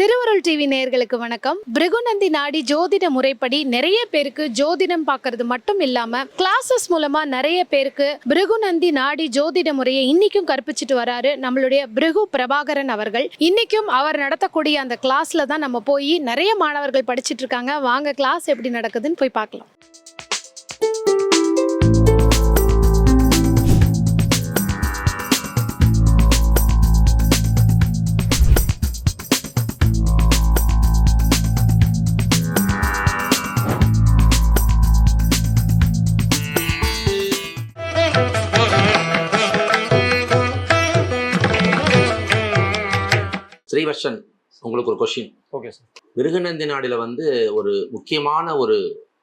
திருவருள் டிவி நேயர்களுக்கு வணக்கம். பிருகுநந்தி நாடி ஜோதிட முறைப்படி நிறைய பேருக்கு ஜோதிடம் பார்க்கறது மட்டும் இல்லாம கிளாஸஸ் மூலமா நிறைய பேருக்கு பிருகுநந்தி நாடி ஜோதிட முறையை இன்னைக்கும் கற்பிச்சிட்டு வராரு நம்மளுடைய பிருகு பிரபாகரன் அவர்கள். இன்னைக்கும் அவர் நடத்தக்கூடிய அந்த கிளாஸ்ல தான் நம்ம போய் நிறைய மாணவர்கள் படிச்சுட்டு இருக்காங்க. வாங்க கிளாஸ் எப்படி நடக்குதுன்னு போய் பார்க்கலாம். ஸ்ரீவர்ஷன் உங்களுக்கு ஒரு கொஷின் ஓகே சார் மிருகநந்தி நாடில் வந்து ஒரு முக்கியமான ஒரு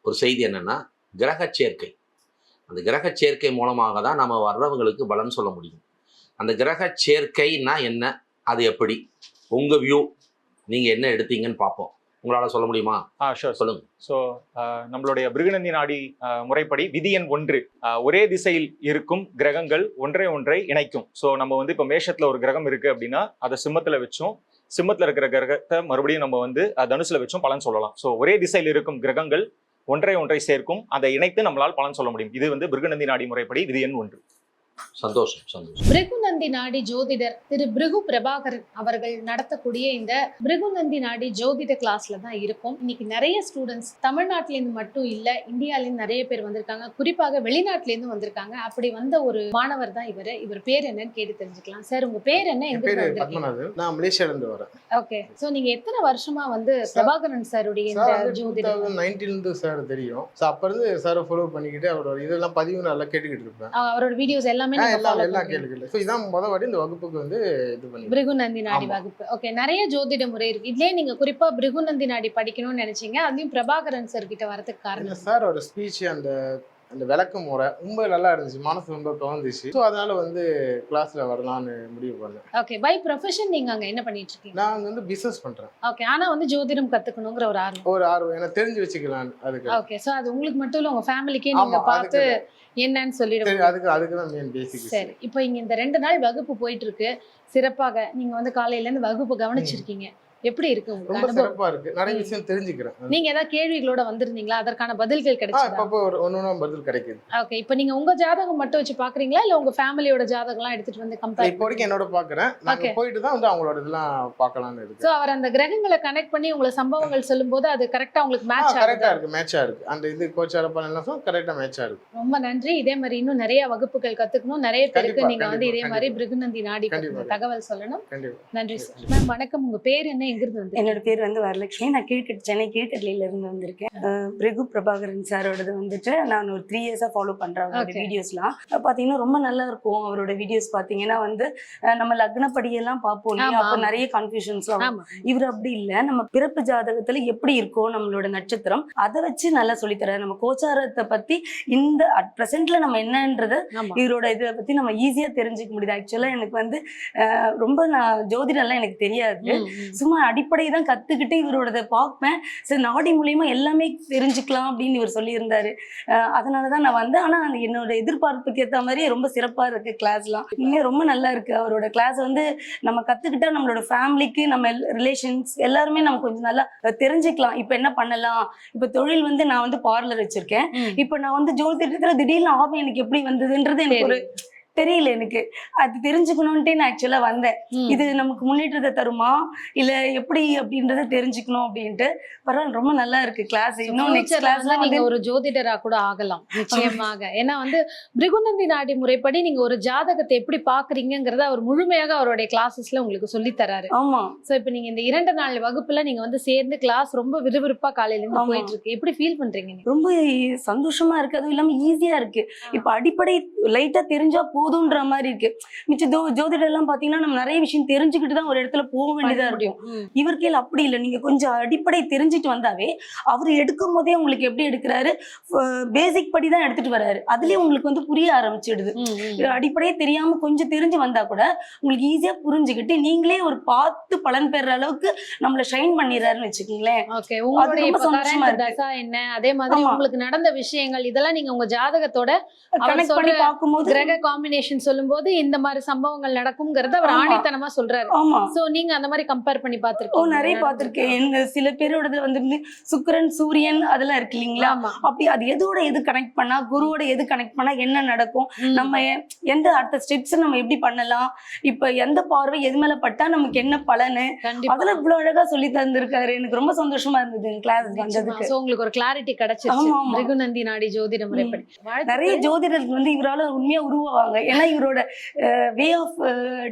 ஒரு செய்தி என்னன்னா கிரக சேர்க்கை. அந்த கிரக சேர்க்கை மூலமாக தான் நம்ம வர்றவங்களுக்கு பலன் சொல்ல முடியும். அந்த கிரக சேர்க்கைன்னா என்ன? அது எப்படி? உங்க வியூ நீங்க என்ன எடுத்தீங்கன்னு பார்ப்போம். உங்களால சொல்ல முடியுமா? ஆ ஷோர் சொல்லுங்க. ஸோ நம்மளுடைய பிருகுநந்தி நாடி முறைப்படி விதி எண் ஒன்று. ஒரே திசையில் இருக்கும் கிரகங்கள் ஒன்றை ஒன்றை இணைக்கும். ஸோ நம்ம வந்து இப்போ மேஷத்துல ஒரு கிரகம் இருக்கு அப்படின்னா அதை சிம்மத்துல வச்சும். சிம்மத்தில் இருக்கிற கிரகத்தை மறுபடியும் நம்ம வந்து தனுசில் வச்சும் பலன் சொல்லலாம். ஸோ ஒரே திசையில் இருக்கும் கிரகங்கள் ஒன்றை ஒன்றை சேர்க்கும். அதை இணைத்து நம்மளால் பலன் சொல்ல முடியும். இது வந்து பிருகநந்தி நாடி முறைப்படி விதி எண் ஒன்று. சந்தோஷம் சந்தோஷம். பிருகுநந்தி நாடி ஜோதிடர் திரு பிருகு பிரபாகரன் அவர்கள் நடத்தக்கூடிய இந்த பிருகுநந்தி நாடி ஜோதிட கிளாஸ்ல தான் இருக்கும். இன்னைக்கு நிறைய ஸ்டூடெண்ட்ஸ் தமிழ்நாட்டுல இருந்து மட்டும் இல்ல இந்தியால இருந்து நிறைய பேர் வந்திருக்காங்க. குறிப்பாக வெளிநாட்டுல இருந்து வந்திருக்காங்க. அப்படி வந்த ஒரு மாணவர் தான் இவர். இவர் பேர் என்னன்னு கேட்டு தெரிஞ்சுக்கலாம். சார் உங்க பேர் என்ன? என் எங்க நான் மலேசியால இருந்து வரேன். ஓகே. சோ நீங்க எத்தனை வருஷமா வந்து பிரபாகரன் சாருடைய இந்த சார் வந்து டூ ஜோதிடம் தௌசண்ட் நைன்டீன் இருந்து சார் தெரியும். ஸோ அப்ப இருந்து சாரை ஃபாலோ பண்ணிக்கிட்டு அவரோட இதெல்லாம் பதிவு நல்லா கேட்டுக்கிட்டு இருப்பேன். அவரோட வீடியோஸ் எல்லாமே எல்லாம் எல்லாம் பண்றீங்க. கேட்டுக்கிட்டு ஸோ இதான் முத வாட்டி இந்த வகுப்புக்கு வந்து இது பண்ணி பிருகுநந்தி நாடி. வகுப்பு. ஓகே நிறைய ஜோதிட முறை இருக்கு. இதுலயே நீங்க குறிப்பா பிருகுநந்தி நாடி படிக்கணும்னு நினைச்சீங்க. அதையும் பிரபாகரன் சார் கிட்ட வரதுக்கு காரணம்? சாரோட ஸ்பீச் அந்த அந்த விளக்க முறை ரொம்ப நல்லா இருந்துச்சு. மனசு ரொம்ப கவர்ந்துச்சு ஸோ அதனால வந்து கிளாஸ்ல வரலாம்னு முடிவு பண்ணேன். ஓகே பை ப்ரொஃபஷன் நீங்க அங்க என்ன பண்ணிட்டு இருக்கீங்க? நான் அங்க வந்து பிசினஸ் பண்றேன். ஓகே ஆனா வந்து ஜோதிடம் கத்துக்கணுங்கிற ஒரு ஆர்வம். ஒரு ஆர்வம். எனக்கு தெரிஞ்சு வச்சுக்கலாம் அதுக்கு. ஓகே சோ அது உங்களுக்கு மட்டும் இல்ல உங்க ஃபேமிலிக்கே நீங்க பார்த்து என்னன்னு சொல்லிட சரி முடியும். அதுக்கு அதுக்கு தான் மெயின் பேசிக் சரி இப்போ இங்க இந்த ரெண்டு நாள் வகுப்பு போயிட்டு இருக்கு. சிறப்பாக நீங்க வந்து காலையில இருந்து வகுப்பு கவனிச்சிருக்கீங்க. எப்படி இருக்கு ரொம்ப சிறப்பா இருக்கு. நிறைய. விஷயம் தெரிஞ்சுக்கிறேன். நீங்க ஏதாவது கேள்விகளோட வந்திருந்தீங்களா? அதற்கான பதில்கள் ஆ கிடைச்சதா? அப்பப்போ ஒரு ஒன்று பதில் கிடைக்குது. ஓகே. இப்போ நீங்க உங்க ஜாதகம் மட்டும் வச்சு பாக்குறீங்களா? இல்ல உங்க ஃபேமிலியோட ஜாதகம்லாம் எடுத்துட்டு வந்து கம்பேர் இப்போ வரைக்கும் என்னோட பாக்குறேன். நாங்க. போயிட்டு தான் வந்து அவங்களோட இதெல்லாம் பார்க்கலாம்னு இருக்கு. சோ அவர் அந்த கிரகங்களை கனெக்ட் பண்ணி உங்களை சம்பவங்கள் சொல்லும்போது அது கரெக்டா உங்களுக்கு மேட்ச் கரெக்டா ஆகுது? இருக்கு. மேட்சா இருக்கு. அந்த இது கோச்சாரப்பா எல்லாம் கரெக்டா மேட்சா இருக்கு. ரொம்ப நன்றி. இதே மாதிரி இன்னும் நிறைய வகுப்புகள் கத்துக்கணும். நிறைய பேருக்கு நீங்க வந்து இதே மாதிரி. பிருகுநந்தி நாடி. தகவல் சொல்லணும். நன்றி சார். மேம் வணக்கம். உங்க பேர் என்ன? எங்கிருந்து வந்து என்னோட பேர் வந்து வரலட்சுமி. நான் கீழ்கட் சென்னை கீழ்கட்லியில இருந்து வந்திருக்கேன். பிருகு பிரபாகரன் சாரோடது வந்துட்டு நான் ஒரு த்ரீ இயர்ஸா ஃபாலோ பண்றேன் அவரோட. வீடியோஸ்லாம் பாத்தீங்கன்னா ரொம்ப நல்லா இருக்கும் அவரோட வீடியோஸ் பாத்தீங்கன்னா வந்து நம்ம லக்னப்படியெல்லாம் பார்ப்போம் அப்போ. நிறைய கன்ஃபியூஷன்ஸ் ஆகும் இவர் அப்படி இல்ல. நம்ம பிறப்பு ஜாதகத்துல எப்படி இருக்கோ நம்மளோட நட்சத்திரம் அதை வச்சு நல்லா சொல்லித்தராரு. நம்ம கோச்சாரத்தை பத்தி இந்த அட் பிரசன்ட்ல நம்ம என்னன்றத இவரோட இதை பத்தி நம்ம ஈஸியா தெரிஞ்சுக்க முடியுது. ஆக்சுவலா எனக்கு வந்து ரொம்ப நான் ஜோதிடம்லாம் எனக்கு தெரியாது. ம், சும்மா அடிப்படை தான் கத்துக்கிட்டு இவரோடத பார்ப்பேன். சரி நாடி மூலியமா எல்லாமே தெரிஞ்சுக்கலாம் அப்படின்னு இவர் சொல்லியிருந்தாரு. அதனாலதான் நான் வந்தேன். ஆனா அந்த என்னோட எதிர்பார்ப்புக்கு ஏத்த மாதிரி ரொம்ப சிறப்பா இருக்கு கிளாஸ்லாம் இன்னும் ரொம்ப நல்லா இருக்கு. அவரோட கிளாஸ் வந்து நம்ம கத்துக்கிட்டா நம்மளோட ஃபேமிலிக்கு நம்ம ரிலேஷன்ஸ் எல்லாருமே நம்ம கொஞ்சம் நல்லா தெரிஞ்சுக்கலாம். இப்ப என்ன பண்ணலாம்? இப்ப தொழில் வந்து நான் வந்து பார்லர் வச்சிருக்கேன். இப்ப நான் வந்து ஜோதிடத்துல திடீர்னு ஆர்வம் எனக்கு எப்படி வந்ததுன்றது எனக்கு ஒரு தெரியல எனக்கு. அது தெரிஞ்சுக்கணும்ட்டே நான் ஆக்சுவலா வந்தேன். இது நமக்கு முன்னேற்றத்தை தருமா? இல்ல எப்படி அப்படின்றத தெரிஞ்சுக்கணும் அப்படின்ட்டு. பரவாயில்ல ரொம்ப நல்லா இருக்கு கிளாஸ் இன்னும் நெக்ஸ்ட் நீங்க ஒரு ஜோதிடரா கூட ஆகலாம். நிச்சயமாக. ஏன்னா வந்து பிருகுநந்தி நாடி முறைப்படி நீங்க ஒரு ஜாதகத்தை எப்படி பாக்குறீங்கிறத அவர் முழுமையாக அவருடைய கிளாஸஸ்ல உங்களுக்கு சொல்லி தராரு. ஆமா. சோ இப்போ நீங்க இந்த இரண்டு நாள் வகுப்புல நீங்க வந்து சேர்ந்து கிளாஸ் ரொம்ப விறுவிறுப்பா காலையில இருந்து. போயிட்டு இருக்கு. எப்படி ஃபீல் பண்றீங்க ரொம்ப சந்தோஷமா இருக்கு. அதுவும் இல்லாம ஈஸியா இருக்கு. இப்ப அடிப்படை லைட்டா தெரிஞ்சா போதுன்ற மாதிரி இருக்கு. மிச்ச ஜோ ஜோதிடர் எல்லாம் பாத்தீங்கன்னா நம்ம நிறைய விஷயம் தெரிஞ்சுக்கிட்டு தான் ஒரு இடத்துல போக வேண்டியதா இருக்கும். இவர் கீழ அப்படி இல்லை. நீங்க கொஞ்சம் அடிப்படை தெரிஞ்சுட்டு வந்தாவே அவர் எடுக்கும் போதே உங்களுக்கு எப்படி எடுக்கிறாரு? பேசிக் படி தான் எடுத்துட்டு வராரு அதுலயே உங்களுக்கு வந்து புரிய ஆரம்பிச்சிடுது. அடிப்படையே தெரியாம கொஞ்சம் தெரிஞ்சு வந்தா கூட உங்களுக்கு ஈஸியா புரிஞ்சுக்கிட்டு நீங்களே ஒரு பார்த்து பலன் பெற அளவுக்கு நம்மள ஷைன் பண்ணிடுறாருன்னு வச்சுக்கோங்களேன். ஓகே. உங்களுடைய ரொம்ப சந்தோஷமா இருக்கு. என்ன? அதே மாதிரி. உங்களுக்கு நடந்த விஷயங்கள் இதெல்லாம் நீங்க உங்க ஜாதகத்தோட கனெக்ட் பண்ணி பார்க்கும்போது கிரக காம்பினேஷன் எக்ஸாமினேஷன் சொல்லும்போது இந்த மாதிரி சம்பவங்கள் நடக்கும்ங்கறத அவர். ஆணித்தனமா சொல்றாரு. ஆமா. சோ நீங்க அந்த மாதிரி கம்பேர் பண்ணி பாத்திருக்கீங்க நிறைய பார்த்திருக்கேன். எங்க சில பேரோடதுல வந்து சுக்கிரன் சூரியன் அதெல்லாம் இருக்கு இல்லைங்களா? அப்படி அது எதோட எது கனெக்ட் பண்ணா குருவோட எது கனெக்ட் பண்ணா என்ன நடக்கும். நம்ம எந்த அடுத்த ஸ்டெப்ஸ் நம்ம எப்படி பண்ணலாம்? இப்ப எந்த பார்வை எது மேல பட்டா நமக்கு என்ன பலனு? அதெல்லாம் இவ்வளவு அழகா சொல்லி தந்திருக்காரு. எனக்கு ரொம்ப சந்தோஷமா இருந்தது கிளாஸ் வந்ததுக்கு. சோ உங்களுக்கு ஒரு கிளாரிட்டி கிடைச்சிருச்சு. மிருகுநந்தி நாடி ஜோதிட முறைப்படி நிறைய ஜோதிடர்கள் வந்து இவரால உண்மையா உருவாவாங்க. ஏன்னா இவரோட வே ஆஃப்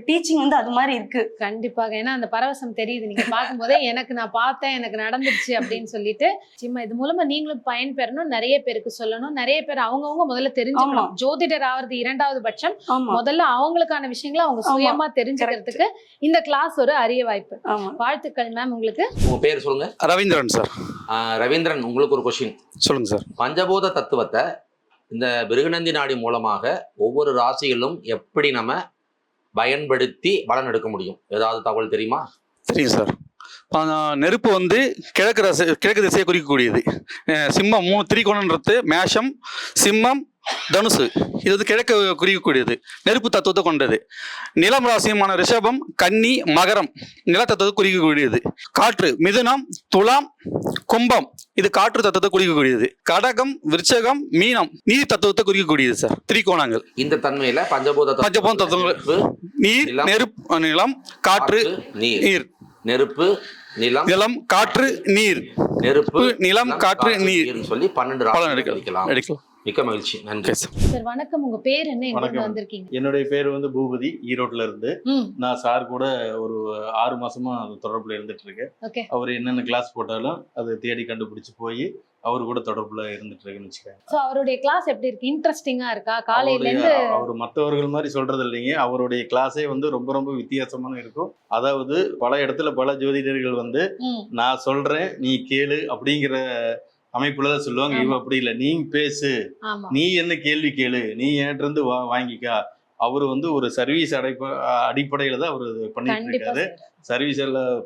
டீச்சிங் வந்து அது மாதிரி இருக்கு. கண்டிப்பாக. ஏன்னா அந்த பரவசம் தெரியுது. நீங்க பார்க்கும்போதே எனக்கு நான் பார்த்தேன் எனக்கு நடந்துருச்சு அப்படின்னு சொல்லிட்டு. சிம்மா இது மூலமா நீங்களும் பயன்பெறணும் நிறைய பேருக்கு சொல்லணும். நிறைய பேர் அவங்கவங்க முதல்ல தெரிஞ்சுக்கணும். ஜோதிடர் ஆவறது இரண்டாவது பட்சம். முதல்ல அவங்களுக்கான விஷயங்களை அவங்க. சுயமா தெரிஞ்சுக்கிறதுக்கு இந்த கிளாஸ் ஒரு அரிய வாய்ப்பு. வாழ்த்துக்கள் மேம் உங்களுக்கு. உங்க பேர் சொல்லுங்க. ரவீந்திரன் சார். ஆஹ் ரவீந்திரன் உங்களுக்கு ஒரு கொஷின் சொல்லுங்க சார். பஞ்சபூத தத்துவத்தை இந்த பிருகுநந்தி நாடி மூலமாக ஒவ்வொரு ராசியிலும் எப்படி நம்ம பயன்படுத்தி பலன் எடுக்க முடியும்? ஏதாவது தகவல் தெரியுமா? சரிங்க சார். நெருப்பு வந்து கிழக்கு ரச கிழக்கு திசையை குறிக்கக்கூடியது. சிம்மம் மூணு திரிகோணன்றது மேஷம் சிம்மம் தனுசு இது வந்து கிழக்கு குறிக்கக்கூடியது. நெருப்பு தத்துவத்தை கொண்டது. நிலம் ராசியமான ரிஷபம் கன்னி மகரம் நில தத்துவத்தை குறிக்கக்கூடியது. காற்று மிதுனம் துலாம் கும்பம் இது காற்று தத்துவத்தை குறிக்கக்கூடியது. கடகம் விருச்சகம் மீனம் நீர் தத்துவத்தை குறிக்கக்கூடியது சார். திரிகோணங்கள். இந்த தன்மையில பஞ்சபூத பஞ்சபூத தத்துவங்கள். நீர். நெருப்பு நிலம் காற்று நீர். நீர். நெருப்பு நிலம் நிலம் காற்று நீர். நெருப்பு நிலம், காற்று, நீர். சொல்லி பன்னெண்டு எடுக்கலாம் எடுக்கலாம். மிக்க மகிழ்ச்சி. நன்றி. சார். வணக்கம். உங்க பேர் என்ன. வந்திருக்கீங்க? என்னுடைய பேர் வந்து பூபதி ஈரோட்ல இருந்து. நான் சார் கூட ஒரு ஆறு மாசமா தொடர்புல இருந்துட்டு இருக்கேன். அவர் என்னென்ன கிளாஸ் போட்டாலும் அதை தேடி கண்டுபிடிச்சு போய் அவர் கூட தொடர்புல இருந்துட்டு இருக்குன்னு வச்சுக்கோங்க. சோ அவருடைய கிளாஸ் எப்படி இருக்கு? இன்ட்ரெஸ்டிங்கா இருக்கா? காலையில இருந்து அவர் மற்றவர்கள் மாதிரி சொல்றது இல்லைங்க. அவருடைய கிளாஸே வந்து ரொம்ப ரொம்ப வித்தியாசமான இருக்கும். அதாவது பல இடத்துல பல ஜோதிடர்கள் வந்து நான் சொல்றேன் நீ கேளு அப்படிங்கிற அமைப்புல தான் சொல்லுவாங்க இவ அப்படி இல்லை. நீ பேசு. நீ என்ன கேள்வி கேளு. நீ என்கிட்ட இருந்து வா வாங்கிக்கா. அவர் வந்து ஒரு சர்வீஸ் அடைப்ப அடிப்படையில தான் அவர் பண்ணிட்டு இருக்காரு. சார். சர்வீஸ்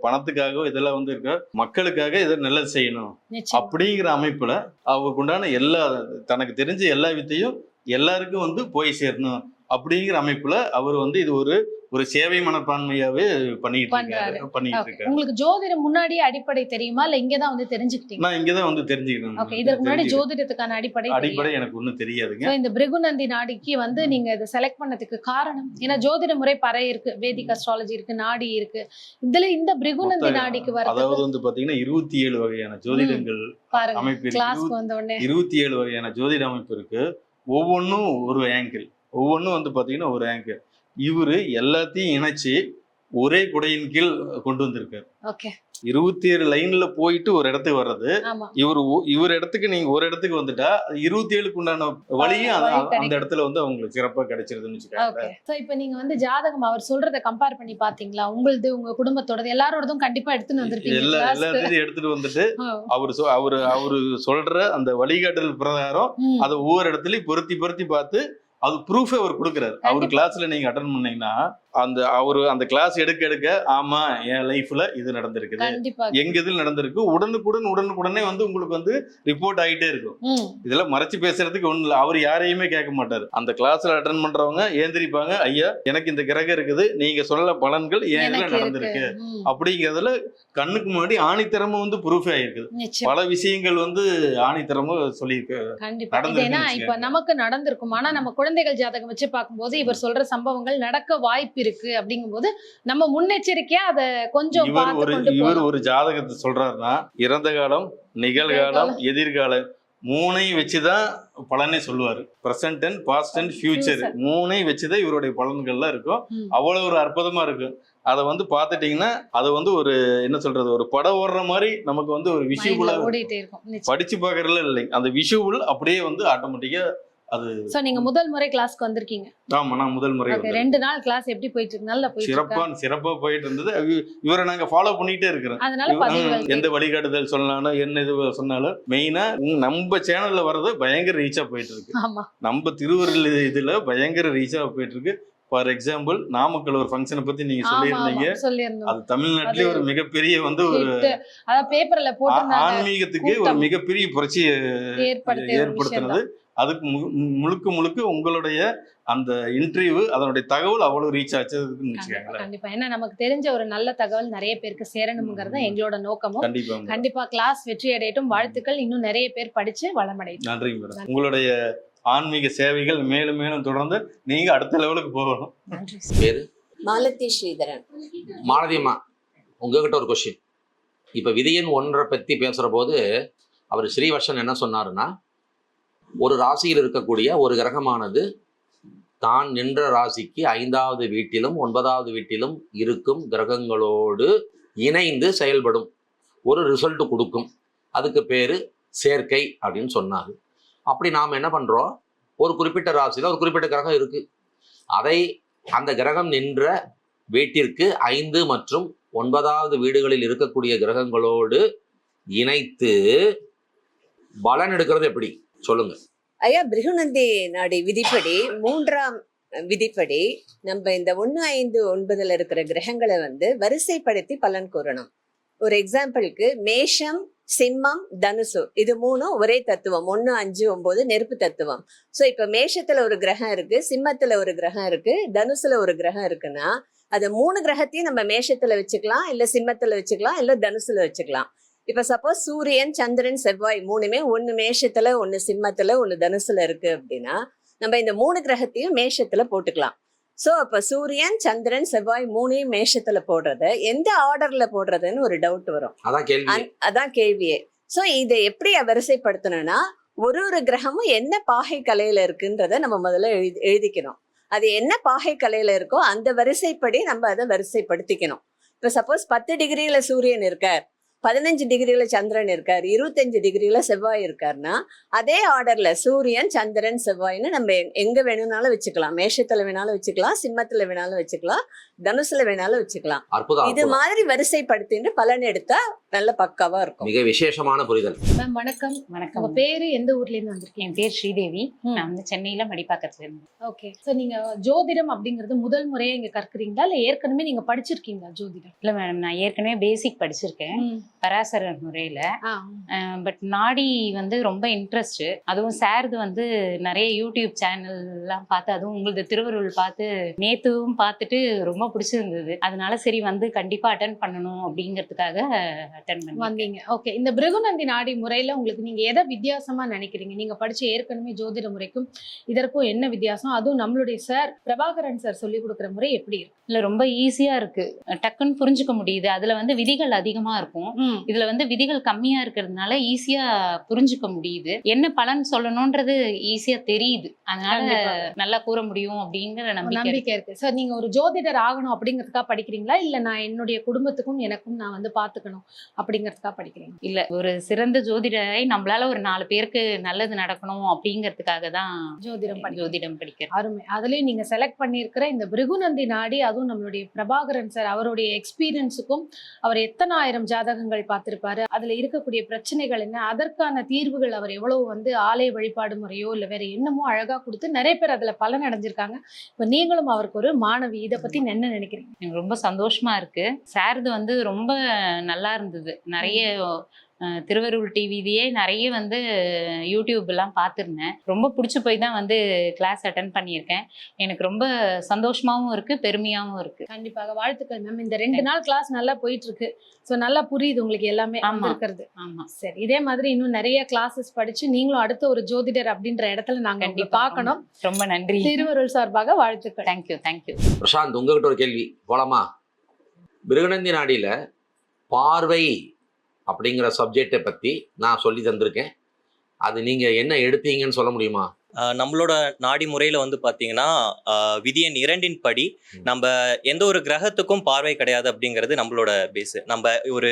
பணத்துக்காக இதெல்லாம் வந்து இருக்க மக்களுக்காக இதை நல்லது செய்யணும். அப்படிங்கிற அமைப்புல அவருக்கு உண்டான எல்லா தனக்கு தெரிஞ்ச எல்லா வித்தையும் எல்லாருக்கும் வந்து போய் சேரணும். அப்படிங்கிற அமைப்புல அவர் வந்து இது ஒரு ஒரு சேவை மனப்பான்மையாவே பண்ணிட்டு பண்றாரு. இருக்காரு பண்ணிட்டு Okay. இருக்காரு. உங்களுக்கு ஜோதிடம் முன்னாடியே அடிப்படை தெரியுமா? இல்ல இங்கதான் வந்து தெரிஞ்சுக்கிட்டீங்க நான் இங்கதான் வந்து தெரிஞ்சுக்கணும் ஓகே இதற்கு முன்னாடி. ஜோதிடத்துக்கான அடிப்படை அடிப்படை எனக்கு ஒண்ணும் தெரியாதுங்க. இந்த பிருகுநந்தி நாடிக்கு வந்து நீங்க இதை செலக்ட் பண்ணதுக்கு காரணம் ஏன்னா ஜோதிட முறை பறை இருக்கு வேதிக் அஸ்ட்ராலஜி இருக்கு நாடி இருக்கு. இதுல இந்த பிருகுநந்தி நாடிக்கு அதாவது வரதுக்கு வந்து பாத்தீங்கன்னா இருபத்தி ஏழு வகையான ஜோதிடங்கள் அமைப்பு இருபத்தி ஏழு வகையான ஜோதிட அமைப்பு இருக்கு. ஒவ்வொன்றும் ஒரு ஆங்கிள் ஒவ்வொன்றும் வந்து பாத்தீங்கன்னா ஒரு ஆங்கிள் இவரு எல்லாத்தையும் இணைச்சு ஒரே குடையின் கீழ் கொண்டு வந்திருக்காரு. இருபத்தி ஏழு லைன்ல போயிட்டு ஒரு இடத்துக்கு வர்றது. இவர் இவர் இடத்துக்கு நீங்க ஒரு இடத்துக்கு வந்துட்டா இருபத்தி ஏழுக்கு உண்டான வழியும் அந்த-. இடத்துல வந்து அவங்களுக்கு சிறப்பா கிடைச்சிருதுன்னு வச்சுக்கோங்க இப்போ நீங்க வந்து ஜாதகம் அவர் சொல்றத கம்பேர் பண்ணி பாத்தீங்களா? உங்களுது உங்க குடும்பத்தோடது எல்லாரோடதும் கண்டிப்பா எடுத்துன்னு வந்திருப்பீங்க எல்லா. எல்லாத்தையும் எடுத்துட்டு வந்துட்டு அவர் அவரு அவரு சொல்ற அந்த வழிகாட்டல் பிரகாரம் அதை ஒவ்வொரு இடத்துலயும் பொருத்தி பொருத்தி பார்த்து அது ப்ரூஃபே அவர் கொடுக்குறாரு. அவர். கிளாஸ்ல நீங்க அட்டன் பண்ணீங்கன்னா அந்த அவரு அந்த கிளாஸ் எடுக்க எடுக்க ஆமா என் லைஃப்ல இது நடந்திருக்குது. எங்க இதில் நடந்திருக்கு? உடனுக்குடன் உடனுக்குடனே வந்து உங்களுக்கு வந்து ரிப்போர்ட் ஆகிட்டே இருக்கும். ம், இதெல்லாம் மறைச்சு பேசுறதுக்கு ஒண்ணும் இல்லை. அவர் யாரையுமே கேட்க மாட்டாரு. அந்த கிளாஸ்ல அட்டன் பண்றவங்க ஏந்திரிப்பாங்க ஐயா எனக்கு இந்த கிரகம் இருக்குது. நீங்க சொல்ல பலன்கள் இதுல எனக்கு நடந்திருக்கு. அப்படிங்கிறதுல கண்ணுக்கு முன்னாடி ஆணித்தரமும் வந்து ப்ரூஃபே ஆயிருக்குது. பல விஷயங்கள் வந்து ஆணித்தரமும் சொல்லியிருக்கு. கண்டிப்பா. ஏன்னா இப்ப. நமக்கு நடந்திருக்கும். ஆனா நம்ம குழந்தைகள் ஜாதகம் வச்சு பார்க்கும்போது இவர் சொல்ற சம்பவங்கள் நடக்க வாய்ப்பு இருக்கு அப்படிங்கும்போது நம்ம முன்னெச்சரிக்கையா அதை கொஞ்சம் இவர் ஒரு இவர் ஒரு ஜாதகத்தை சொல்றாருன்னா இறந்த காலம் நிகழ்காலம். எதிர்காலம் மூணையும் வச்சுதான் பலனே சொல்லுவாரு. Present and past and future. மூணையும் வச்சுதான் இவருடைய பலன்கள்லாம் இருக்கும். ம். அவ்வளவு ஒரு அற்புதமா இருக்கும் அதை வந்து பார்த்துட்டீங்கன்னா அதை வந்து ஒரு என்ன சொல்றது ஒரு படம் ஓடுற மாதிரி நமக்கு வந்து ஒரு மைண்ட்ல விஷுவலா ஓடிட்டே இருக்கும். நிச்சயம். படிச்சு பார்க்கறதுல இல்லைங்க அந்த விஷுவல் அப்படியே வந்து ஆட்டோமேட்டிக்கா அது சோ நீங்க முதல் முறை கிளாஸ்க்கு வந்திருக்கீங்க. ஆமா நான் முதல் முறை. ரெண்டு நாள் கிளாஸ் எப்படி போயிட்டு இருக்கு நல்லா போயிட்டு இருக்கா சிறப்பா சிறப்பா போயிட்டு இருந்தது இவ- இவரை நாங்க ஃபாலோ பண்ணிட்டே இருக்கிறோம். அதனால எந்த வழிகாட்டுதல் சொன்னாலும் என்ன இது சொன்னாலும் மெயினா நம்ம சேனல்ல வர்றது பயங்கர ரீச்சா போயிட்டு இருக்கு ஆமா. நம்ம திருவருள் இதுல பயங்கர ரீச்சா போயிட்டு இருக்கு ஃபார் எக்ஸாம்பிள் நாமக்கல் ஒரு ஃபங்க்ஷனை பத்தி நீங்க சொல்லியிருந்தீங்க. அது தமிழ்நாட்டிலே ஒரு மிகப்பெரிய வந்து ஒரு பேப்பர்ல போட்டிருந்தாங்க ஆன்மீகத்துக்கு ஒரு. மிகப்பெரிய புரட்சியை ஏற்படுத்தினது. அதுக்கு மு- முழுக்க முழுக்க உங்களுடைய அந்த இன்டர்வியூ அதனுடைய தகவல் அவ்வளவு ரீச் ஆச்சுன்னு கண்டிப்பா வச்சுக்கோங்களேன். கண்டிப்பா ஏன்னா நமக்கு தெரிஞ்ச ஒரு நல்ல தகவல் நிறைய பேருக்கு சேரணுங்கிறது தான் எங்களோட நோக்கமும். கண்டிப்பா. கண்டிப்பா கிளாஸ் வெற்றி அடையட்டும். வாழ்த்துக்கள். இன்னும் நிறைய பேர் படிச்சு வளமடையட்டும். நன்றிங்க மேடம். உங்களுடைய ஆன்மீக சேவைகள் மேலும் மேலும் தொடர்ந்து நீங்க அடுத்த லெவலுக்கு போகணும். நன்றி. பேரு? மாலதி ஸ்ரீதரன். மாலதியம்மா உங்ககிட்ட ஒரு கொஷின் இப்போ விதியன் ஒன்றை பற்றி பேசுகிற போது அவர் ஸ்ரீவர்ஷன் என்ன சொன்னாருன்னா ஒரு ராசியில் இருக்கக்கூடிய ஒரு கிரகமானது தான் நின்ற ராசிக்கு ஐந்தாவது வீட்டிலும் ஒன்பதாவது வீட்டிலும் இருக்கும் கிரகங்களோடு இணைந்து செயல்படும். ஒரு ரிசல்ட் கொடுக்கும். அதுக்கு பேர் சேர்க்கை அப்படின்னு சொன்னார் அப்படி நாம் என்ன பண்ணுறோம் ஒரு குறிப்பிட்ட ராசியில் ஒரு குறிப்பிட்ட கிரகம் இருக்குது அதை அந்த கிரகம் நின்ற வீட்டிற்கு ஐந்து மற்றும் ஒன்பதாவது வீடுகளில் இருக்கக்கூடிய கிரகங்களோடு இணைத்து பலன் எடுக்கிறது எப்படி? சொல்லுங்க. ஐயா பிருகுநந்தி நாடி விதிப்படி மூன்றாம் விதிப்படி நம்ம இந்த ஒன்று ஐந்து ஒன்பதுல இருக்கிற கிரகங்களை வந்து வரிசைப்படுத்தி பலன் கூறணும். ஒரு எக்ஸாம்பிளுக்கு மேஷம் சிம்மம் தனுசு இது மூணும் ஒரே தத்துவம். ஒன்று அஞ்சு ஒன்பது நெருப்பு தத்துவம். ஸோ இப்போ மேஷத்துல ஒரு கிரகம் இருக்கு சிம்மத்துல ஒரு கிரகம் இருக்கு தனுசுல ஒரு கிரகம் இருக்குன்னா அது மூணு கிரகத்தையும் நம்ம மேஷத்துல வச்சுக்கலாம் இல்ல சிம்மத்துல வச்சுக்கலாம் இல்ல தனுசுல வச்சுக்கலாம். இப்ப சப்போஸ் சூரியன் சந்திரன் செவ்வாய் மூணுமே ஒன்னு மேஷத்துல ஒன்னு சிம்மத்துல ஒன்னு தனுசுல இருக்கு அப்படின்னா நம்ம இந்த மூணு கிரகத்தையும் மேஷத்துல போட்டுக்கலாம். சோ அப்ப சூரியன் சந்திரன் செவ்வாய் மூணையும் மேஷத்துல போடுறத எந்த ஆர்டர்ல போடுறதுன்னு ஒரு டவுட் வரும். அதான் கேள்வியே. சோ இதை எப்படி வரிசைப்படுத்தணும்னா ஒரு ஒரு கிரகமும் என்ன பாகை கலையில இருக்குன்றத நம்ம முதல்ல எழுதி எழுதிக்கணும். அது என்ன பாகை கலையில இருக்கோ அந்த வரிசைப்படி நம்ம அதை வரிசைப்படுத்திக்கணும். இப்ப சப்போஸ் பத்து டிகிரியில சூரியன் இருக்கார். பதினஞ்சு டிகிரியில சந்திரன் இருக்கார் இருபத்தஞ்சு டிகிரியில செவ்வாய் இருக்காருன்னா அதே ஆர்டர்ல சூரியன் சந்திரன் செவ்வாய்னு நம்ம எங்க- வேணும்னாலும் வச்சுக்கலாம். மேஷத்துல வேணாலும் வச்சுக்கலாம் சிம்மத்துல வேணாலும் வச்சுக்கலாம் தனுசுல வேணாலும் வச்சுக்கலாம். இது. மாதிரி வரிசைப்படுத்திட்டு பலன் எடுத்தா நல்ல பக்காவா இருக்கும். மிக விசேஷமான புரிதல். மேம் வணக்கம். வணக்கம். உங்க பேரு எந்த ஊர்ல இருந்து வந்திருக்கீங்க? என் பேர் ஸ்ரீதேவி. நான் வந்து சென்னையில மடிப்பாக்கத்துல ஓகே. சோ நீங்க ஜோதிடம் அப்படிங்கிறது முதல் முறையா இங்க கற்கறீங்களா? இல்ல ஏற்கனவே நீங்க படிச்சிருக்கீங்களா ஜோதிடம்? இல்ல மேடம் நான் ஏற்கனவே பேசிக் படிச்சிருக்கேன். பராசரர் முறையில. பட் நாடி வந்து ரொம்ப இன்ட்ரெஸ்ட் அதுவும் சார்து வந்து நிறைய யூடியூப் சேனல் எல்லாம் பார்த்து அதுவும் உங்களது திருவருள் பார்த்து நேத்துவும் பார்த்துட்டு ரொம்ப பிடிச்சிருந்தது. அதனால சரி வந்து கண்டிப்பா அட்டன் பண்ணணும் அப்படிங்கிறதுக்காக அட்டன் பண்ணி வந்தீங்க. ஓகே. இந்த பிருகுநந்தி நாடி முறையில உங்களுக்கு நீங்க எதை வித்தியாசமா நினைக்கிறீங்க? நீங்க படிச்ச ஏற்கனவே ஜோதிட முறைக்கும் இதற்கும் என்ன வித்தியாசம்? அதுவும் நம்மளுடைய சார் பிரபாகரன் சார் சொல்லி கொடுக்குற முறை எப்படி இருக்கு? இல்ல ரொம்ப ஈஸியா இருக்கு. டக்குன்னு புரிஞ்சுக்க முடியுது. அதுல வந்து விதிகள் அதிகமா இருக்கும். இதுல வந்து விதிகள் கம்மியா இருக்கிறதுனால ஈஸியா புரிஞ்சுக்க முடியுது. என்ன பலன் சொல்லணும்ன்றது ஈஸியா தெரியுது. அதனால. நல்லா கூற முடியும் அப்படிங்கிற நம்பிக்கை இருக்கு. சார் நீங்க ஒரு ஜோதிடர் ஆகணும் அப்படிங்கிறதுக்காக படிக்கிறீங்களா? இல்ல நான் என்னுடைய குடும்பத்துக்கும் எனக்கும் நான் வந்து பாத்துக்கணும் அப்படிங்கிறதுக்காக படிக்கிறீங்க இல்ல ஒரு சிறந்த ஜோதிடரை நம்மளால ஒரு நாலு பேருக்கு நல்லது நடக்கணும் அப்படிங்கிறதுக்காக தான் ஜோதிடம் ஜோதிடம் படிக்கிறேன். அருமை. அதுலயும் நீங்க செலக்ட் பண்ணியிருக்கிற இந்த பிருகுநந்தி நாடி அதுவும் நம்மளுடைய பிரபாகரன் சார் அவருடைய எக்ஸ்பீரியன்ஸுக்கும் அவர் எத்தனை ஆயிரம் ஜாதகங்கள் பார்த்திருப்பாரு. அதுல இருக்கக்கூடிய பிரச்சனைகள் என்ன? அதற்கான தீர்வுகள் அவர் எவ்வளவு வந்து ஆலய வழிபாடு முறையோ இல்ல வேற என்னமோ அழகா கொடுத்து நிறைய பேர் அதுல பலன் அடைஞ்சிருக்காங்க. இப்ப நீங்களும் அவருக்கு ஒரு மாணவி. இதை பத்தி என்ன நினைக்கிறீங்க? எனக்கு ரொம்ப சந்தோஷமா இருக்கு. சார்து வந்து ரொம்ப நல்லா இருந்தது. நிறைய திருவருள் டிவிலேயே நிறைய வந்து யூடியூப் எல்லாம் பார்த்துருந்தேன். ரொம்ப பிடிச்சி போய் தான் வந்து கிளாஸ் அட்டன் பண்ணியிருக்கேன். எனக்கு ரொம்ப சந்தோஷமாவும் இருக்கு பெருமையாவும் இருக்கு. கண்டிப்பாக. வாழ்த்துக்கள் மேம் இந்த ரெண்டு நாள் கிளாஸ் நல்லா போயிட்டு இருக்கு சோ நல்லா புரியுது உங்களுக்கு எல்லாமே. இருக்கிறது ஆமா. சரி இதே மாதிரி இன்னும் நிறைய கிளாஸஸ் படிச்சு நீங்களும் அடுத்த ஒரு ஜோதிடர் அப்படின்ற இடத்துல நாங்க உங்களை கண்டிப்பா. பார்க்கணும். ரொம்ப நன்றி. திருவருள் சார்பாக வாழ்த்துக்கள். தேங்க்யூ தேங்க்யூ பிரசாந்த் உங்ககிட்ட ஒரு கேள்வி. போலாமா? பிருகநந்தி நாடியில பார்வை அப்படிங்கிற சப்ஜெக்டை பத்தி நான் சொல்லி தந்திருக்கேன். அது நீங்க என்ன எடுத்தீங்கன்னு சொல்ல முடியுமா? நம்மளோட நாடி முறையில் வந்து பார்த்தீங்கன்னா விதியன் இரண்டின் படி நம்ம எந்த ஒரு கிரகத்துக்கும் பார்வை கிடையாது அப்படிங்கிறது நம்மளோட பேஸு நம்ம ஒரு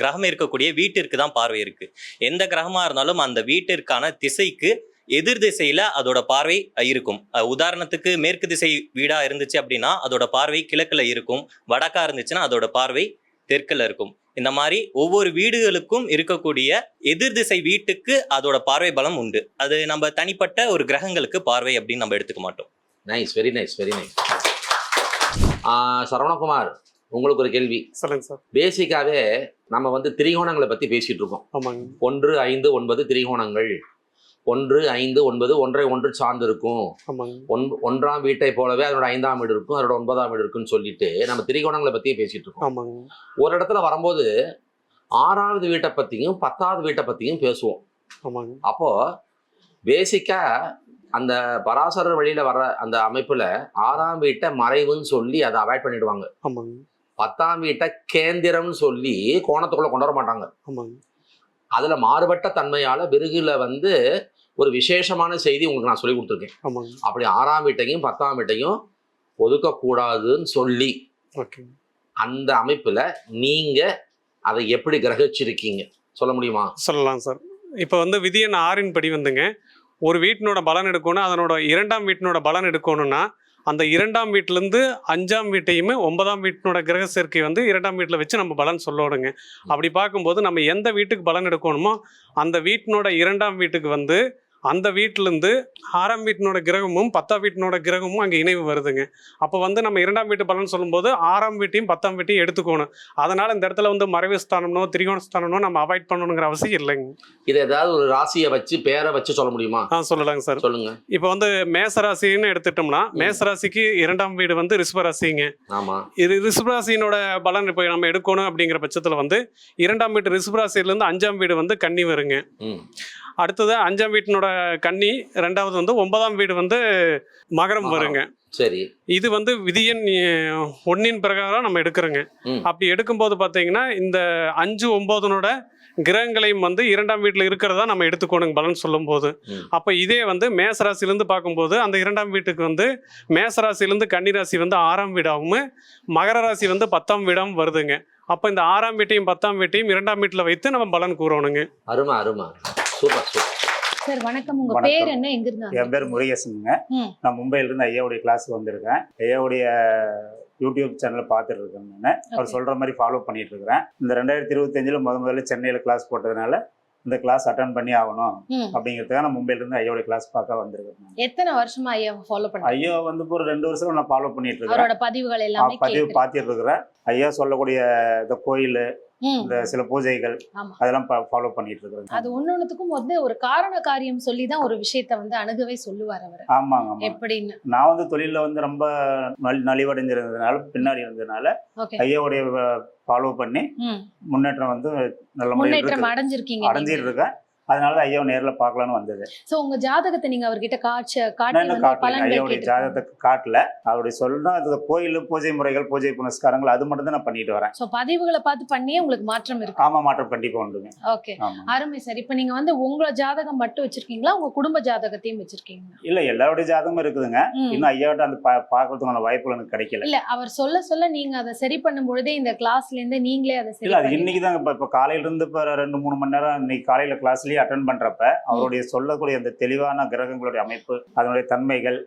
கிரகம் இருக்கக்கூடிய வீட்டிற்கு தான் பார்வை இருக்கு. எந்த கிரகமாக இருந்தாலும் அந்த வீட்டிற்கான திசைக்கு எதிர் திசையில அதோட பார்வை இருக்கும். உதாரணத்துக்கு மேற்கு திசை வீடா இருந்துச்சு அப்படின்னா அதோட பார்வை கிழக்குல இருக்கும். வடக்கா இருந்துச்சுன்னா அதோட பார்வை தெற்குல இருக்கும். இந்த மாதிரி ஒவ்வொரு வீடுகளுக்கும் இருக்கக்கூடிய எதிர் திசை வீட்டுக்கு அதோட பார்வை பலம் உண்டு. அது நம்ம தனிப்பட்ட ஒரு கிரகங்களுக்கு பார்வை அப்படின்னு நம்ம எடுத்துக்க மாட்டோம். Nice very nice very nice Saravanakumar உங்களுக்கு ஒரு கேள்வி. சொல்லுங்க சார். பேசிக்காவே நம்ம வந்து திரிகோணங்களை பத்தி பேசிட்டு இருக்கோம். ஒன்று ஐந்து ஒன்பது திரிகோணங்கள். ஒன்று ஐந்து ஒன்பது ஒன்றை ஒன்று சார்ந்து இருக்கும் ஒன் ஒன்றாம் வீட்டை போலவே அதோட ஐந்தாம் வீடு இருக்கும் அதோட ஒன்பதாம் வீடு இருக்குன்னு சொல்லிட்டு நம்ம திரிகோணங்களை பத்தியே பேசிட்டு இருக்கோம். ஒரு இடத்துல வரும்போது ஆறாவது வீட்டை பத்தியும் பத்தாவது வீட்டை பத்தியும் பேசுவோம். அப்போ பேசிக்கா அந்த பராசரர் வழியில வர்ற அந்த அமைப்புல ஆறாம் வீட்டை மறைவுன்னு சொல்லி அதை அவாய்ட் பண்ணிடுவாங்க. பத்தாம் வீட்டை கேந்திரம்னு சொல்லி கோணத்துக்குள்ள கொண்டு வர மாட்டாங்க. அதுல மாறுபட்ட தன்மையால பிருகுல வந்து ஒரு விசேஷமான செய்தி உங்களுக்கு நான் சொல்லி கொடுத்துருக்கேன். ஆமாங்க. அப்படி ஆறாம் வீட்டையும் பத்தாம் வீட்டையும் ஒதுக்கக்கூடாதுன்னு சொல்லி ஓகே. அந்த அமைப்புல நீங்க அதை எப்படி கிரகிச்சிருக்கீங்க? சொல்ல முடியுமா? சொல்லலாம் சார். இப்போ வந்து விதியன் ஆறின் படி வந்துங்க. ஒரு வீட்டினோட பலன் எடுக்கணும் அதனோட இரண்டாம் வீட்டினோட பலன் எடுக்கணும்னா அந்த இரண்டாம் வீட்டிலேருந்து அஞ்சாம் வீட்டையுமே ஒன்பதாம் வீட்டினோட கிரக சேர்க்கை வந்து இரண்டாம் வீட்டில் வச்சு நம்ம பலன் சொல்லணுங்க. அப்படி பார்க்கும்போது நம்ம எந்த வீட்டுக்கு பலன் எடுக்கணுமோ அந்த வீட்டினோட இரண்டாம் வீட்டுக்கு வந்து அந்த வீட்டிலேருந்து ஆறாம் வீட்டினோட கிரகமும் பத்தாம் வீட்டினோட கிரகமும் அங்கே இணைவு வருதுங்க. அப்போ வந்து நம்ம இரண்டாம் வீட்டு பலன் சொல்லும்போது ஆறாம் வீட்டையும் பத்தாம் வீட்டையும் எடுத்துக்கணும். அதனால் இந்த இடத்துல வந்து மறைவு ஸ்தானம்னோ திரிகோண ஸ்தானம்னோ நம்ம அவாய்ட் பண்ணணுங்கிற அவசியம் இல்லைங்க. இது ஏதாவது ஒரு ராசியை வச்சு பேரை வச்சு சொல்ல முடியுமா? ஆ சொல்லலாங்க சார். சொல்லுங்க. இப்போ வந்து மேசராசின்னு எடுத்துட்டோம்னா மேசராசிக்கு இரண்டாம் வீடு வந்து ரிஷபராசிங்க. ஆமா. இது ரிஷபராசினோட பலன் இப்போ நம்ம எடுக்கணும் அப்படிங்கிற பட்சத்தில் வந்து இரண்டாம் வீட்டு ரிஷபராசியிலேருந்து அஞ்சாம் வீடு வந்து கன்னி வருங்க. அடுத்தது அஞ்சாம் வீட்டினோட கன்னி ரெண்டாவது வந்து ஒன்பதாம் வீடு வந்து மகரம். வருங்க சரி இது வந்து விதியன் ஒன்னின் பிரகாரம் நம்ம எடுக்கிறோங்க. அப்படி எடுக்கும்போது பார்த்தீங்கன்னா இந்த அஞ்சு ஒம்போதனோட கிரகங்களையும் வந்து இரண்டாம் வீட்டில் இருக்கிறதா நம்ம எடுத்துக்கணுங்க பலன் சொல்லும்போது ம். அப்போ இதே வந்து மேசராசிலேருந்து பார்க்கும்போது அந்த இரண்டாம் வீட்டுக்கு வந்து மேசராசிலேருந்து கன்னிராசி வந்து ஆறாம் வீடாகவும் மகர ராசி வந்து பத்தாம் வீடாகவும் வருதுங்க அப்போ இந்த ஆறாம் வீட்டையும் பத்தாம் வீட்டையும் இரண்டாம் வீட்டில் வைத்து நம்ம பலன் கூறணுங்க. அருமை அருமை. Super super. சார் வணக்கம். உங்க வணக்கம். பேர் என்ன? எங்க இருந்து என் பேர் முருகேசனுங்க. நான் மும்பையிலேருந்து ஐயாவுடைய கிளாஸுக்கு வந்திருக்கேன். ஐயாவுடைய யூடியூப் சேனல் பார்த்துட்டு இருக்கேன் நான். அவர். சொல்கிற மாதிரி ஃபாலோ பண்ணிட்டு இருக்கிறேன். இந்த ரெண்டாயிரத்தி இருபத்தஞ்சில் முத முதல்ல சென்னையில் கிளாஸ் போட்டதுனால இந்த கிளாஸ் அட்டன் பண்ணி ஆகணும். அப்படிங்கிறதுக்காக நான் மும்பையிலேருந்து ஐயாவுடைய கிளாஸ் பார்க்க வந்திருக்கேன். எத்தனை வருஷமா ஐயா ஃபாலோ பண்றீங்க ஐயா வந்து ஒரு ரெண்டு வருஷம் நான் ஃபாலோ பண்ணிட்டு இருக்கிறேன் அவரோட பதிவுகள் எல்லாமே பதிவு. பார்த்துட்டு இருக்கிறேன் ஐயா சொல்லக்கூடிய இந்த கோயில். இந்த சில பூஜைகள். அதெல்லாம் ஃபாலோ பண்ணிட்டு இருக்கிறேன் அது ஒன்னொன்னுத்துக்கும் வந்து ஒரு காரண காரியம் சொல்லி தான் ஒரு விஷயத்த வந்து அணுகவே சொல்லுவார் அவர். ஆமாங்க எப்படின்னு? நான் வந்து தொழிலில் வந்து ரொம்ப நல் நலிவடைஞ்சிருந்ததுனால பின்னாடி இருந்ததுனால ஐயாவுடைய ஃபாலோ பண்ணி. முன்னேற்றம் வந்து நல்ல முன்னேற்றம் அடைஞ்சிருக்கீங்க அடைஞ்சிட்டு இருக்கேன் அதனால தான் ஐயாவை நேரில் பார்க்கலான்னு வந்தது. சோ உங்க ஜாதகத்தை நீங்க அவர்கிட்ட காட்சி காட்டி காட்டல. ஐயாவுடைய ஜாதகத்தை காட்டல. அவருடைய சொல்லணும் அது கோயில் பூஜை முறைகள் பூஜை புனஸ்காரங்கள் அது மட்டும் தான் நான் பண்ணிட்டு வரேன். சோ பதிவுகளை பார்த்து பண்ணியே உங்களுக்கு மாற்றம் இருக்கு. ஆமா மாற்றம் கண்டிப்பா உண்டுங்க. ஓகே அருமை சார். இப்போ நீங்க வந்து உங்களோட ஜாதகம் மட்டும் வச்சிருக்கீங்களா? உங்க குடும்ப ஜாதகத்தையும் வச்சிருக்கீங்களா? இல்ல எல்லாருடைய ஜாதகமும் இருக்குதுங்க. இன்னும் ஐயாவிட்ட அந்த பார்க்கறதுக்கான வாய்ப்புகள் எனக்கு கிடைக்கல. இல்ல அவர் சொல்ல சொல்ல நீங்க அதை சரி பண்ணும் பொழுதே இந்த கிளாஸ்ல இருந்து நீங்களே அதை சரி இல்ல அது இன்னைக்கு தான் இப்ப இப்ப காலையில இருந்து இப்ப ரெண்டு மூணு மணி நேரம் இன்னைக்கு காலையில கிளாஸ்லயே அட்டன் பண்றப்ப அவருடைய சொல்லக்கூடிய அந்த தெளிவான கிரகங்களுடைய அமைப்பு அதனுடைய தன்மைகள்.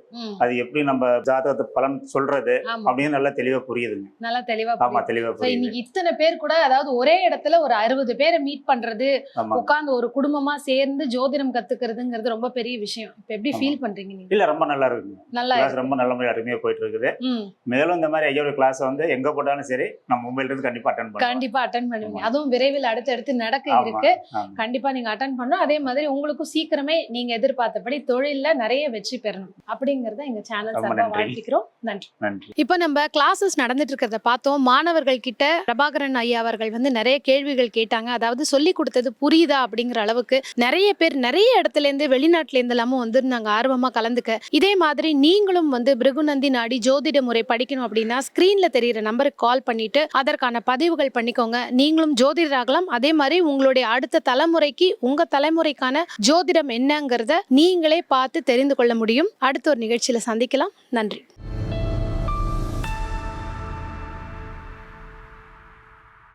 அது எப்படி நம்ம ஜாதகத்தை பலன் சொல்றது அப்படின்னு நல்லா தெளிவா புரியுதுங்க நல்லா தெளிவா ஆமா. தெளிவா புரியுது இன்னைக்கு இத்தனை பேர் கூட அதாவது ஒரே இடத்துல ஒரு அறுபது பேரை மீட் பண்றது உட்கார்ந்து ஒரு குடும்பமா சேர்ந்து ஜோதிடம் கத்துக்கிறதுங்கிறது ரொம்ப பெரிய விஷயம் இப்ப எப்படி. ஃபீல் பண்றீங்க நீங்க இல்ல ரொம்ப நல்லா இருக்குங்க நல்லா இருக்கு. ரொம்ப நல்ல மாதிரி அருமையா போயிட்டு இருக்குது மேலும் இந்த மாதிரி ஐயோட கிளாஸ் வந்து எங்க போட்டாலும் சரி நான் மும்பைல இருந்து கண்டிப்பா அட்டன் பண்ணுவேன் கண்டிப்பா அட்டன் பண்ணுவீங்க. அதுவும் விரைவில் அடுத்தடுத்து நடக்க இருக்கு. கண்டிப்பா நீங்க அட்டன் பண்ணணும். அதே மாதிரி உங்களுக்கும் சீக்கிரமே நீங்க எதிர்பார்த்தபடி தொழில்ல நிறைய வெற்றி பெறணும். அப்படிங்கறத எங்க சேனல் ரொம்ப சார்பா நன்றி. வாழ்த்திக்கிறோம். நன்றி. நன்றி. இப்போ நம்ம கிளாஸஸ் நடந்துட்டு இருக்கிறத பார்த்தோம். மாணவர்கள் கிட்ட பிரபாகரன் ஐயா அவர்கள் வந்து நிறைய கேள்விகள் கேட்டாங்க. அதாவது சொல்லி கொடுத்தது புரியுதா அப்படிங்கிற அளவுக்கு நிறைய பேர் நிறைய இடத்துல இருந்து வெளிநாட்டுல இருந்து எல்லாமும் வந்திருந்தாங்க. ஆர்வமா கலந்துக்க. இதே மாதிரி நீங்களும் வந்து பிருகுநந்தி நாடி ஜோதிட முறை படிக்கணும் அப்படின்னா ஸ்கிரீன்ல தெரியிற நம்பருக்கு கால் பண்ணிட்டு அதற்கான பதிவுகள் பண்ணிக்கோங்க. நீங்களும் ஜோதிடராகலாம். அதே மாதிரி உங்களுடைய அடுத்த தலைமுறைக்கு உங்க தலைமுறைக்கான ஜோதிடம் என்னங்கிறத நீங்களே பார்த்து தெரிந்து கொள்ள முடியும். அடுத்த ஒரு நிகழ்ச்சியில சந்திக்கலாம். நன்றி.